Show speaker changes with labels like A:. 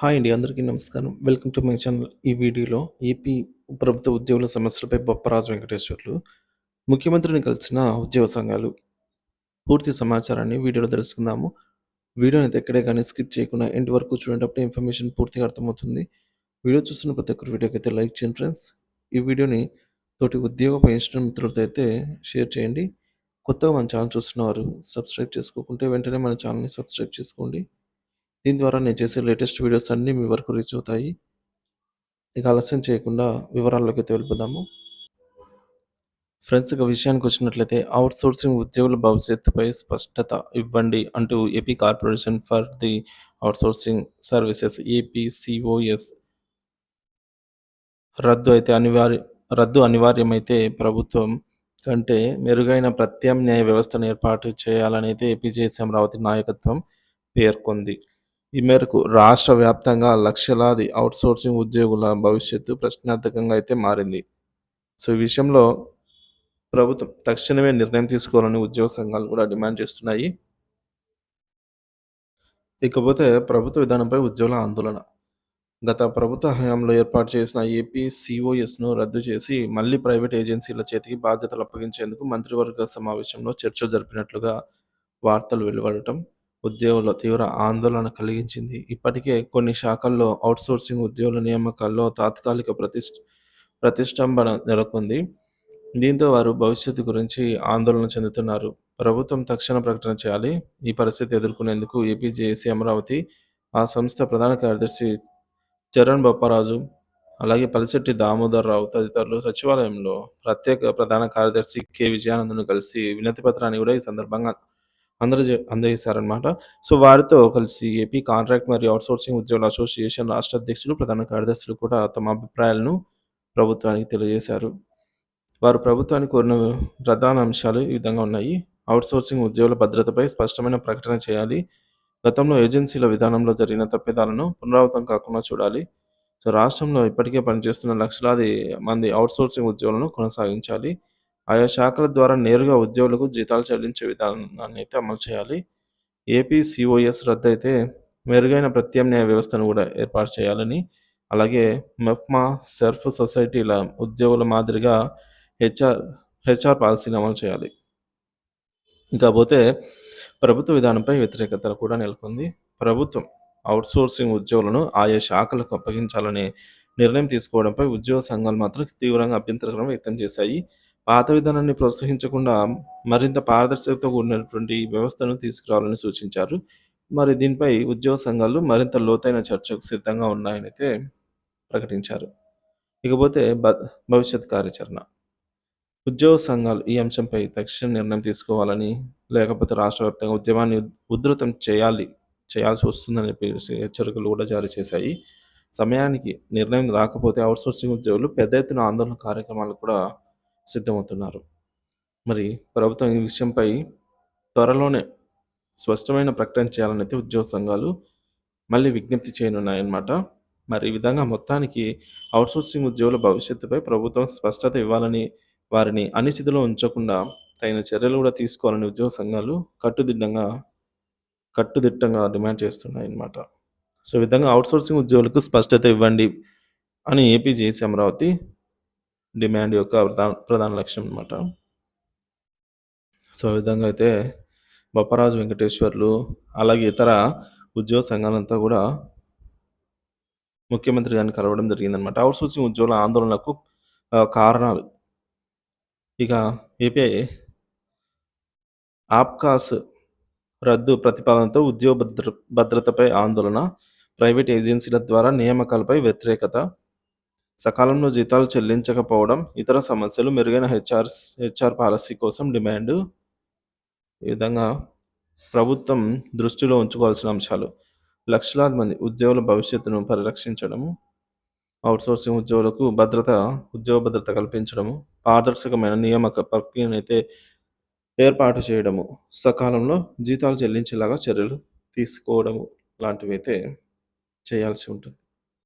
A: Hi అండి అందరికీ నమస్కారం. Welcome to my channel. ఈ వీడియోలో ఏపీ ప్రభుత్వ ఉద్యోగుల సమస్యలపై బొప్పరాజు వెంకటేశ్వర్లు ముఖ్యమంత్రిని కలిసిన ఉద్యోగ సంఘాలు పూర్తి సమాచారాన్ని వీడియోలో తెలుసుకుందాము. వీడియోని అయితే ఎక్కడే కానీ స్కిప్ చేయకుండా ఎంటి వరకు చూడేటప్పుడు ఇన్ఫర్మేషన్ పూర్తిగా అర్థమవుతుంది. వీడియో చూస్తున్న ప్రతి ఒక్కరు వీడియోకి అయితే లైక్ చేయండి ఫ్రెండ్స్. ఈ వీడియోని తోటి ఉద్యోగ పెన్షన్ మిత్రులతో అయితే షేర్ చేయండి. కొత్తగా మన ఛానల్ చూస్తున్నవారు సబ్స్క్రైబ్ చేసుకోకుంటే వెంటనే మన ఛానల్ని సబ్స్క్రైబ్ చేసుకోండి. దీని ద్వారా నేను చేసే లేటెస్ట్ వీడియోస్ అన్నీ మీ వరకు రీచ్ అవుతాయి. ఇక ఆలస్యం చేయకుండా వివరాల్లోకి అయితే వెళ్ళిపోదాము. ఫ్రెండ్స్ ఇక విషయానికి వచ్చినట్లయితే అవుట్ సోర్సింగ్ ఉద్యోగుల భవిష్యత్తుపై స్పష్టత ఇవ్వండి అంటూ AP corporation for the outsourcing services APCOS రద్దు అయితే అనివార్య రద్దు అనివార్యమైతే ప్రభుత్వం కంటే మెరుగైన ప్రత్యామ్నాయ వ్యవస్థను ఏర్పాటు చేయాలనైతే ఏపీజేఎస్ అమరావతి నాయకత్వం పేర్కొంది. ఈ మేరకు రాష్ట్ర వ్యాప్తంగా లక్షలాది అవుట్సోర్సింగ్ ఉద్యోగుల భవిష్యత్తు ప్రశ్నార్థకంగా అయితే మారింది. సో ఈ విషయంలో ప్రభుత్వం తక్షణమే నిర్ణయం తీసుకోవాలని ఉద్యోగ సంఘాలు కూడా డిమాండ్ చేస్తున్నాయి. ఇకపోతే ప్రభుత్వ విధానంపై ఉద్యోగుల ఆందోళన. గత ప్రభుత్వ హయాంలో ఏర్పాటు చేసిన ఏపీ సిఓఎస్ను రద్దు చేసి మళ్ళీ ప్రైవేట్ ఏజెన్సీల చేతికి బాధ్యతలు అప్పగించేందుకు మంత్రివర్గ సమావేశంలో చర్చలు జరిపినట్లుగా వార్తలు వెలువడటం ఉద్యోగుల్లో తీవ్ర ఆందోళన కలిగించింది. ఇప్పటికే కొన్ని శాఖల్లో అవుట్సోర్సింగ్ ఉద్యోగుల నియామకాల్లో తాత్కాలిక ప్రతిష్ ప్రతిష్టంభన నెలకొంది. దీంతో వారు భవిష్యత్తు గురించి ఆందోళన చెందుతున్నారు. ప్రభుత్వం తక్షణ ప్రకటన చేయాలి. ఈ పరిస్థితి ఎదుర్కొనేందుకు ఏపీజేఏసీ అమరావతి ఆ సంస్థ ప్రధాన కార్యదర్శి చరణ్ బొప్పరాజు అలాగే పలిశెట్టి దామోదర్ రావు తదితరులు సచివాలయంలో ప్రత్యేక ప్రధాన కార్యదర్శి కె. విజయానందను కలిసి వినతి పత్రాన్ని కూడా ఈ సందర్భంగా అందరూ అందజేశారనమాట సో వారితో కలిసి ఏపీ కాంట్రాక్ట్ మరియు అవుట్సోర్సింగ్ ఉద్యోగుల అసోసియేషన్ రాష్ట్ర అధ్యక్షులు ప్రధాన కార్యదర్శులు కూడా తమ అభిప్రాయాలను ప్రభుత్వానికి తెలియజేశారు. వారు ప్రభుత్వానికి కోరిన ప్రధాన అంశాలు ఈ విధంగా ఉన్నాయి. అవుట్సోర్సింగ్ ఉద్యోగుల భద్రతపై స్పష్టమైన ప్రకటన చేయాలి. గతంలో ఏజెన్సీల విధానంలో జరిగిన తప్పిదాలను పునరావృతం కాకుండా చూడాలి. సో రాష్ట్రంలో ఇప్పటికే పనిచేస్తున్న లక్షలాది మంది అవుట్సోర్సింగ్ ఉద్యోగులను కొనసాగించాలి. ఆయా శాఖల ద్వారా నేరుగా ఉద్యోగులకు జీతాలు చెల్లించే విధానాన్ని అయితే అమలు చేయాలి. ఏపీ సిఓఎస్ రద్దు అయితే మెరుగైన ప్రత్యామ్నాయ వ్యవస్థను కూడా ఏర్పాటు చేయాలని అలాగే మెఫ్మా సెర్ఫ్ సొసైటీల ఉద్యోగుల మాదిరిగా హెచ్ఆర్ హెచ్ఆర్ పాలసీని అమలు చేయాలి. ఇకపోతే ప్రభుత్వ విధానంపై వ్యతిరేకత కూడా నెలకొంది. ప్రభుత్వం అవుట్సోర్సింగ్ ఉద్యోగులను ఆయా శాఖలకు అప్పగించాలనే నిర్ణయం తీసుకోవడంపై ఉద్యోగ సంఘాలు మాత్రం తీవ్రంగా అభ్యంతరకరం వ్యక్తం చేశాయి. పాత విధానాన్ని ప్రోత్సహించకుండా మరింత పారదర్శకతతో కూడినటువంటి వ్యవస్థను తీసుకురావాలని సూచించారు. మరి దీనిపై ఉద్యోగ సంఘాలు మరింత లోతైన చర్చకు సిద్ధంగా ఉన్నాయని అయితే ప్రకటించారు. ఇకపోతే భవిష్యత్ కార్యాచరణ. ఉద్యోగ సంఘాలు ఈ అంశంపై తక్షణ నిర్ణయం తీసుకోవాలని లేకపోతే రాష్ట్ర వ్యాప్తంగా ఉద్యమాన్ని ఉధృతం చేయాలి చేయాల్సి వస్తుందని హెచ్చరికలు కూడా జారీ చేశాయి. సమయానికి నిర్ణయం రాకపోతే అవుట్సోర్సింగ్ ఉద్యోగులు పెద్ద ఎత్తున ఆందోళన కార్యక్రమాలు కూడా సిద్ధమవుతున్నారు. మరి ప్రభుత్వం ఈ విషయంపై త్వరలోనే స్పష్టమైన ప్రకటన చేయాలనైతే ఉద్యోగ సంఘాలు మళ్ళీ విజ్ఞప్తి చేయనున్నాయన్నమాట. మరి ఈ విధంగా మొత్తానికి అవుట్సోర్సింగ్ ఉద్యోగుల భవిష్యత్తుపై ప్రభుత్వం స్పష్టత ఇవ్వాలని వారిని అనిశ్చితిలో ఉంచకుండా తగిన చర్యలు కూడా తీసుకోవాలని ఉద్యోగ సంఘాలు కట్టుదిట్టంగా కట్టుదిట్టంగా డిమాండ్ చేస్తున్నాయి అన్నమాట సో ఈ విధంగా అవుట్సోర్సింగ్ ఉద్యోగులకు స్పష్టత ఇవ్వండి అని ఏపీ జేసీ అమరావతి డిమాండ్ యొక్క ప్రధాన ప్రధాన లక్ష్యం అనమాట సో విధంగా అయితే బొప్పరాజు వెంకటేశ్వర్లు అలాగే ఇతర ఉద్యోగ సంఘాలంతా కూడా ముఖ్యమంత్రి గారిని కలవడం జరిగిందనమాట అవుట్సోర్సింగ్ ఉద్యోగుల ఆందోళనకు కారణాలు. ఇక ఏపీ ఆప్కాస్ రద్దు ప్రతిపాదనతో ఉద్యోగ భద్ర భద్రతపై ఆందోళన. ప్రైవేట్ ఏజెన్సీల ద్వారా నియామకాలపై వ్యతిరేకత. సకాలంలో జీతాలు చెల్లించకపోవడం ఇతర సమస్యలు మెరుగైన హెచ్ఆర్ హెచ్ఆర్ పాలసీ కోసం డిమాండ్. ఈ విధంగా ప్రభుత్వం దృష్టిలో ఉంచుకోవాల్సిన అంశాలు. లక్షలాది మంది ఉద్యోగుల భవిష్యత్తును పరిరక్షించడము అవుట్సోర్సింగ్ ఉద్యోగులకు భద్రత ఉద్యోగ భద్రత కల్పించడము పారదర్శకమైన నియామక ప్రక్రియనైతే ఏర్పాటు చేయడము సకాలంలో జీతాలు చెల్లించేలాగా చర్యలు తీసుకోవడము లాంటివి అయితే చేయాల్సి ఉంటుంది.